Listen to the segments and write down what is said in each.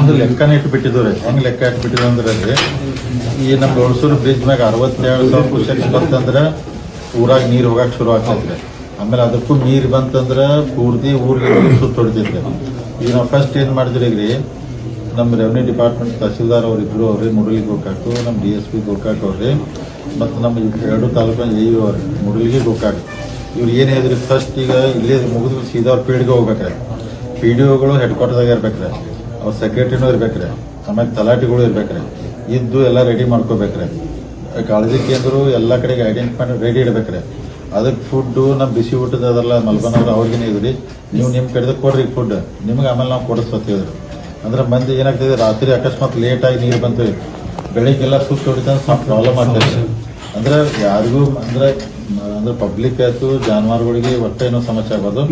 ಒಂದು ಲೆಕ್ಕನೇ ಇಟ್ಟು ಹೆಂಗೆ ಲೆಕ್ಕ ಇಟ್ಟು ಬಿಟ್ಟಿದ್ದು ಅಂದ್ರೆ ಈ ನಮ್ಮ ದೊಡ್ಸೂರು ಬ್ರಿಡ್ಜ್ ಮ್ಯಾಗ ಅರವತ್ತೇಳು ಸಾವಿರ ಕ್ಯೂಸೆಕ್ಸ್ ಬಂತಂದ್ರೆ ಊರಾಗ ನೀರು ಹೋಗಕ್ಕೆ ಶುರು ಆಗ್ತೈತೆ. ಆಮೇಲೆ ಅದಕ್ಕೂ ನೀರು ಬಂತಂದ್ರೆ ಪೂರ್ತಿ ಊರಿಗೆ ನೀರು ಸುತ್ತ ಹೊಡಿತೈತ್ರಿ ಈಗ ನಾವು ಫಸ್ಟ್ ಏನು ಮಾಡಿದ್ರಿ ಈಗ ರೀ ನಮ್ಮ ರೆವೆನ್ಯೂ ಡಿಪಾರ್ಟ್ಮೆಂಟ್ ತಹಸೀಲ್ದಾರ್ ಅವರಿಬ್ಬರು ಅವ್ರಿ ಮುಡಲಿಗೆ ಗೋಕಾಕು ನಮ್ಮ ಡಿ ಎಸ್ ಪಿ ಗೋಕಾಕ್ ಅವ್ರಿ, ಮತ್ತು ನಮ್ಮ ಎರಡು ತಾಲೂಕಿನ ಎ ಯು ಅವ್ರಿ ಮುಡಲಿಗೆ ಗೋಕಾಕ್. ಇವ್ರು ಏನು ಫಸ್ಟ್ ಈಗ ಇಲ್ಲೇ ಮುಗಿದು ಸೀದಾ ಅವ್ರ ಪೀಳಿಗೆ ಹೋಗ್ಬೇಕ್ರೆ ಪಿ ಡಿ ಒಗಳು ಹೆಡ್ ಕ್ವಾರ್ಟರ್ದಾಗ ಇರ್ಬೇಕ್ರೆ ಅವ್ರ ಸೆಕ್ರೆಟರಿನೂ ಇರ್ಬೇಕ್ರೆ. ಆಮೇಲೆ ತಲಾಟಿಗಳು ಇರ್ಬೇಕ್ರೆ. ಇದ್ದು ಎಲ್ಲ ರೆಡಿ ಮಾಡ್ಕೋಬೇಕ್ರೆ. ಕಾಳಜಿ ಕೇಂದ್ರ ಎಲ್ಲ ಕಡೆಗೆ ಐಡೆಂಟಿಫೈ ರೆಡಿ ಇಡ್ಬೇಕ್ರೆ. ಅದಕ್ಕೆ ಫುಡ್ಡು ನಮ್ಮ ಬಿಸಿ ಊಟದ ಅದೆಲ್ಲ ಮಲ್ಬನವ್ರು ಅವ್ರಿಗೇನೆ ಇದ್ರಿ. ನೀವು ನಿಮ್ಮ ಕಡೆದ ಕೊಡ್ರಿ ಫುಡ್ ನಿಮ್ಗೆ ಆಮೇಲೆ ನಾವು ಕೊಡಿಸ್ಕೊತೀವ್ರಿ ಅಂದ್ರೆ ಮಂದಿ ಏನಾಗ್ತಿದೆ ರಾತ್ರಿ ಅಕಸ್ಮಾತ್ ಲೇಟಾಗಿ ನೀರು ಬಂತು. ಬೆಳಿಗ್ಗೆಲ್ಲ ಸುತ್ತ ಹೊಡಿತಂದ್ರೆ ಸ್ವಲ್ಪ ಪ್ರಾಬ್ಲಮ್ ಆಗ್ತದೆ. ಅಂದ್ರೆ ಯಾರಿಗೂ ಅಂದ್ರೆ ಅಂದ್ರೆ ಪಬ್ಲಿಕ್ ಆಯ್ತು ಜಾನುವಾರುಗಳಿಗೆ ಒಟ್ಟೆ ಏನೋ ಸಮಸ್ಯೆ ಆಗೋದು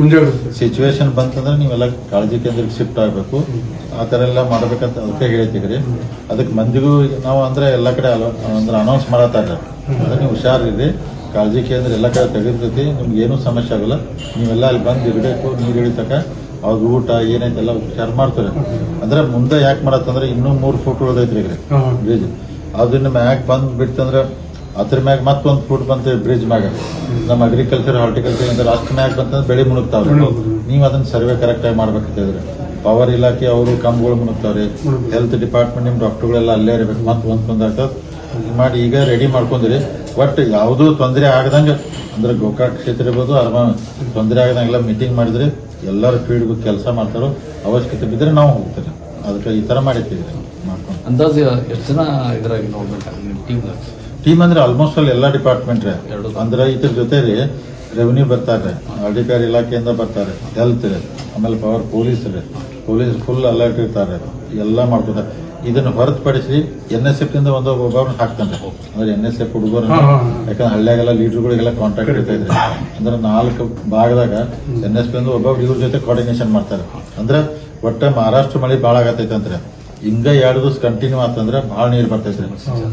ಸಿಚುವೇಶನ್ ಬಂತಂದ್ರೆ ನೀವೆಲ್ಲ ಕಾಳಜಿ ಕೇಂದ್ರಕ್ಕೆ ಶಿಫ್ಟ್ ಆಗಬೇಕು. ಆ ಥರ ಎಲ್ಲ ಮಾಡ್ಬೇಕಂತ ಅದಕ್ಕೆ ಹೇಳ್ತೀವಿ ಅದಕ್ಕೆ ಮಂದಿಗೂ ನಾವು ಅಂದ್ರೆ ಎಲ್ಲ ಕಡೆ ಅಂದ್ರೆ ಅನೌನ್ಸ್ ಮಾಡತ್ತಾರೆ ಅದಕ್ಕೆ ನೀವು ಹುಷಾರಿರಿ ಕಾಳಜಿ ಕೇಂದ್ರ ಎಲ್ಲ ಕಡೆ ತೆಗೆದಿರ್ತೈತಿ. ನಿಮ್ಗೆ ಏನೂ ಸಮಸ್ಯೆ ಆಗಲ್ಲ. ನೀವೆಲ್ಲ ಅಲ್ಲಿ ಬಂದು ಇರಬೇಕು ನೀರು ಇಳಿತಕ ಅವ್ರ ಊಟ ಏನೈತೆ ಎಲ್ಲ ಹುಷಾರು ಮಾಡ್ತಾರೆ. ಅಂದ್ರೆ ಮುಂದೆ ಯಾಕೆ ಮಾಡತ್ತಂದ್ರೆ ಇನ್ನೂ ಮೂರು ಫೋಟೋ ಉಳ್ದೈತ್ರಿ ಅದನ್ನ ಯಾಕೆ ಬಂದು ಬಿಡ್ತಂದ್ರ ಅದ್ರ ಮ್ಯಾಗ ಮತ್ತೊಂದು ಫುಡ್ ಬಂತ ಬ್ರಿಡ್ಜ್ ಮ್ಯಾಗ. ನಮ್ಮ ಅಗ್ರಿಕಲ್ಚರ್ ಹಾರ್ಟಿಕಲ್ಚರ್ ಅಂದ್ರೆ ಅಷ್ಟು ಮ್ಯಾಗ ಬಂತಂದ್ರೆ ಬೆಳೆ ಮುಳುಗ್ತದೆ. ನೀವು ಅದನ್ನ ಸರ್ವೆ ಕರೆಕ್ಟ್ ಆಗಿ ಮಾಡ್ಬೇಕಂತಿದ್ರೆ ಪವರ್ ಇಲಾಖೆ ಅವರು ಕಂಬಗಳು ಮುಳುಗ್ತದೆ. ಹೆಲ್ತ್ ಡಿಪಾರ್ಟ್ಮೆಂಟ್ ನಿಮ್ ಡಾಕ್ಟರ್ಗಳೆಲ್ಲ ಅಲ್ಲೇ ಇರಬೇಕು. ಮತ್ತೆ ಒಂದ್ ಆಗ್ತದೆ. ಮಾಡಿ ಈಗ ರೆಡಿ ಮಾಡ್ಕೊಂಡ್ರಿ. ಒಟ್ಟು ಯಾವುದೂ ತೊಂದರೆ ಆಗದಂಗ, ಅಂದ್ರೆ ಗೋಕಾಕ್ ಕ್ಷೇತ್ರ ಇರ್ಬೋದು ಅರ್ಮ ತೊಂದರೆ ಆಗದಂಗೆಲ್ಲ ಮೀಟಿಂಗ್ ಮಾಡಿದ್ರೆ ಎಲ್ಲರೂ ಫೀಲ್ಡ್ ಕೆಲಸ ಮಾಡ್ತಾರೋ ಅವಶ್ಯಕತೆ ಬಿದ್ದರೆ ನಾವು ಹೋಗ್ತೀವಿ. ಅದಕ್ಕೆ ಈ ತರ ಮಾಡಿರ್ತೀವಿ ಮಾಡ್ಕೊಂಡು. ಅಂದಾಜು ಎಷ್ಟು ಜನ ಇದ್ರಾಗ ನೋಡ್ಬೇಕು? ನಿಮ್ಮ ಟೀಮ್ ಅಂದ್ರೆ ಆಲ್ಮೋಸ್ಟ್ ಅಲ್ಲಿ ಎಲ್ಲಾ ಡಿಪಾರ್ಟ್ಮೆಂಟ್ ರೀ. ಅಂದ್ರೆ ಇದ್ರ ಜೊತೆ ರೀ ರೆವಿನ್ಯೂ ಬರ್ತಾರೆ. ಅಧಿಕಾರಿ ಇಲಾಖೆಯಿಂದ ಬರ್ತಾರೆ. ಹೆಲ್ತ್ ರೀ. ಆಮೇಲೆ ಪವರ್ ಪೊಲೀಸ್ ರೀ. ಪೊಲೀಸ್ ಫುಲ್ ಅಲರ್ಟ್ ಇರ್ತಾರೆ. ಎಲ್ಲ ಮಾಡ್ಕೊತಾರೆ. ಇದನ್ನು ಹೊರತುಪಡಿಸಿ ಎನ್ ಎಸ್ ಎಫ್ ಇಂದ ಒಂದು ಒಬ್ಬೊಬ್ಬರನ್ನ ಹಾಕ್ತಾನೆ ಅಂದ್ರೆ ಎನ್ ಎಸ್ ಎಫ್ ಹುಡುಗರು ಯಾಕಂದ್ರೆ ಹಳ್ಳಿಯಾಗೆಲ್ಲ ಲೀಡರ್ಗಳಿಗೆಲ್ಲ ಕಾಂಟ್ಯಾಕ್ಟ್ ಇರ್ತಾ ಇದ್ರಿ. ಅಂದ್ರೆ ನಾಲ್ಕು ಭಾಗದಾಗ ಎನ್ ಎಸ್ ಪಿ ಇಂದ ಒಬ್ಬ ಇವ್ರ ಜೊತೆ ಕೋಆರ್ಡಿನೇಷನ್ ಮಾಡ್ತಾರೆ. ಅಂದ್ರೆ ಒಟ್ಟ ಮಹಾರಾಷ್ಟ್ರ ಮಳೆ ಭಾಳ ಆಗತೈತೆ ಅಂದ್ರೆ ಹಿಂಗ ಎರಡು ದಿವಸ ಕಂಟಿನ್ಯೂ ಆತಂದ್ರೆ ಭಾಳ ನೀರು ಬರ್ತೈತ್ರಿ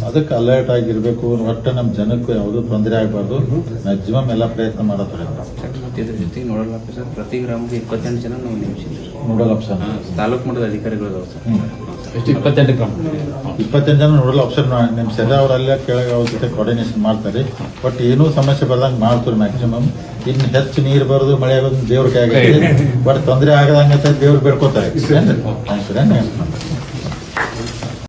ಅದಕ್ಕೆ ಅಲರ್ಟ್ ಆಗಿರ್ಬೇಕು ಒಟ್ಟು ನಮ್ಮ ಜನಕ್ಕೂ ಯಾವುದೂ ತೊಂದರೆ ಆಗಬಾರ್ದು. ಮ್ಯಾಕ್ಸಿಮಮ್ ಎಲ್ಲ ಪ್ರಯತ್ನ ಮಾಡತ್ತಾರೆ ಮತ್ತೆ ಇದ್ರ ನೋಡಲ್ ಆಫೀಸರ್ ಪ್ರತಿ ಗ್ರಾಮಕ್ಕೆ ಇಪ್ಪತ್ತೆಂಟು ಜನ ನಾವು ನೇಮಿಸಿದ್ವಿ ನೋಡಲ್ ಆಪ್ಷನ್ ತಾಲೂಕು ಮಟ್ಟದ ಅಧಿಕಾರಿಗಳು ಅದಾವ ಸರ್. ಇಪ್ಪತ್ತೆಂಟು ಗ್ರಾಮ? ಇಪ್ಪತ್ತೆಂಟು ಜನ ನೋಡಲ್ ಆಪ್ಷನ್ ನಿಮ್ಮ ಸೆದ ಅವರೆಲ್ಲ ಕೆಳಗೆ ಅವ್ರ ಜೊತೆ ಕೋಆರ್ಡಿನೇಷನ್ ಮಾಡ್ತಾರೆ. ಬಟ್ ಏನೂ ಸಮಸ್ಯೆ ಬರ್ದಂಗೆ ಮಾಡ್ತಾರೆ ಮ್ಯಾಕ್ಸಿಮಮ್ ಇನ್ನು ಹೆಚ್ಚು ನೀರು ಬರೋದು ಮಳೆ ಆಗೋದು ದೇವ್ರಿಗೆ ಕೈಯಾಗೈತೆ. ಬಟ್ ತೊಂದರೆ ಆಗದಂಗೆ ದೇವ್ರು ಬೇಡ್ಕೋತಾರೆ. Thank you.